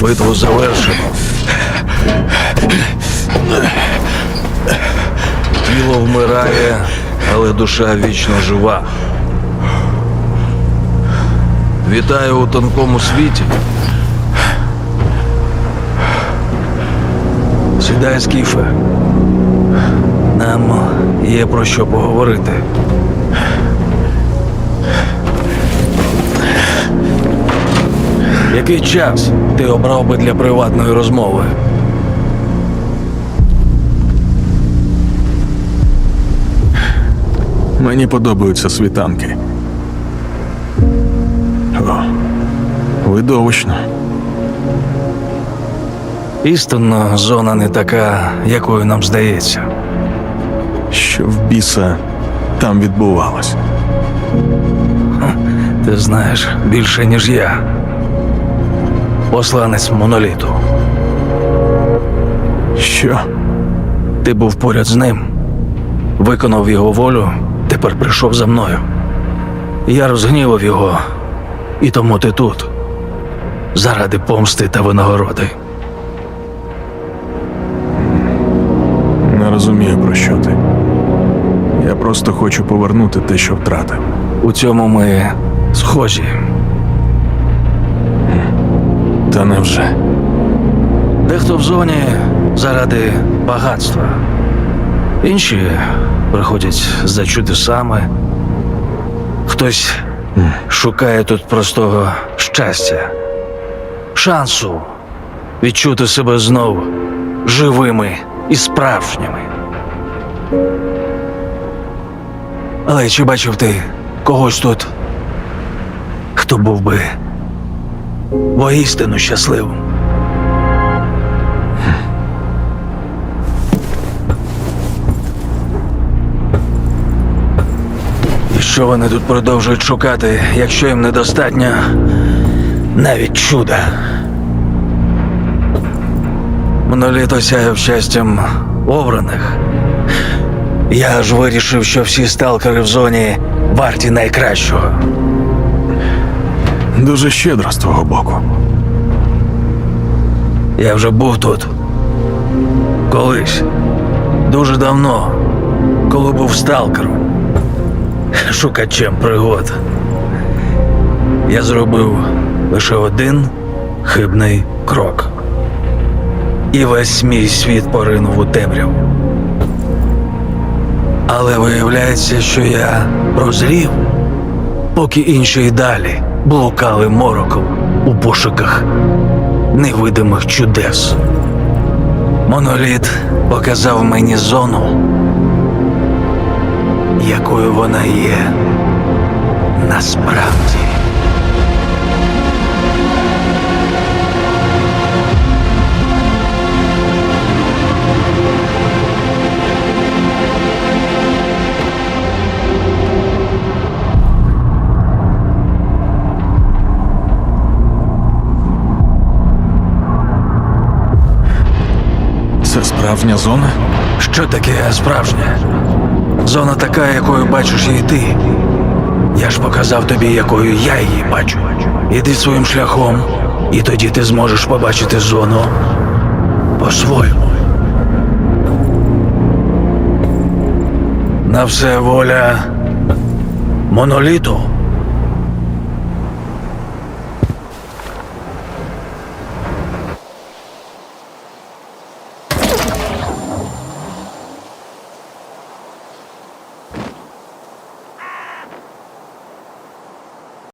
Битву завершено. Тіло вмирає, але душа вічно жива. Вітаю у тонкому світі. Сідай, Скіфе. Нам є про що поговорити. Який час ти обрав би для приватної розмови? Мені подобаються світанки. О, видовищно. Істинно, зона не така, якою нам здається. Що в біса там відбувалось? Ти знаєш більше, ніж я. Посланець моноліту. Що? Ти був поряд з ним, виконав його волю, тепер прийшов за мною. Я розгнівав його, і тому ти тут. Заради помсти та винагороди. Не розумію, про що ти. Я просто хочу повернути те, що втратив. У цьому ми схожі. Та невже? Дехто в зоні заради багатства. Інші приходять за чудесами. Хтось шукає тут простого щастя, шансу відчути себе знов живими і справжніми. Але чи бачив ти когось тут, хто був би воістину щасливим? І що вони тут продовжують шукати, якщо їм недостатньо навіть чуда? Моноліт осяяв щастям обраних. Я ж вирішив, що всі сталкери в зоні варті найкращого. Дуже щедро з твого боку. Я вже був тут. Колись. Дуже давно, коли був сталкером. Шукачем пригод. Я зробив лише один хибний крок. І весь мій світ поринув у темряву. Але виявляється, що я прозрів, поки інші й далі блукали мороком у пошуках невидимих чудес. Моноліт показав мені зону, якою вона є насправді. Справжня зона? Що таке справжнє? Зона така, якою бачиш її ти. Я ж показав тобі, якою я її бачу. Іди своїм шляхом, і тоді ти зможеш побачити зону по-своєму. На все воля моноліту.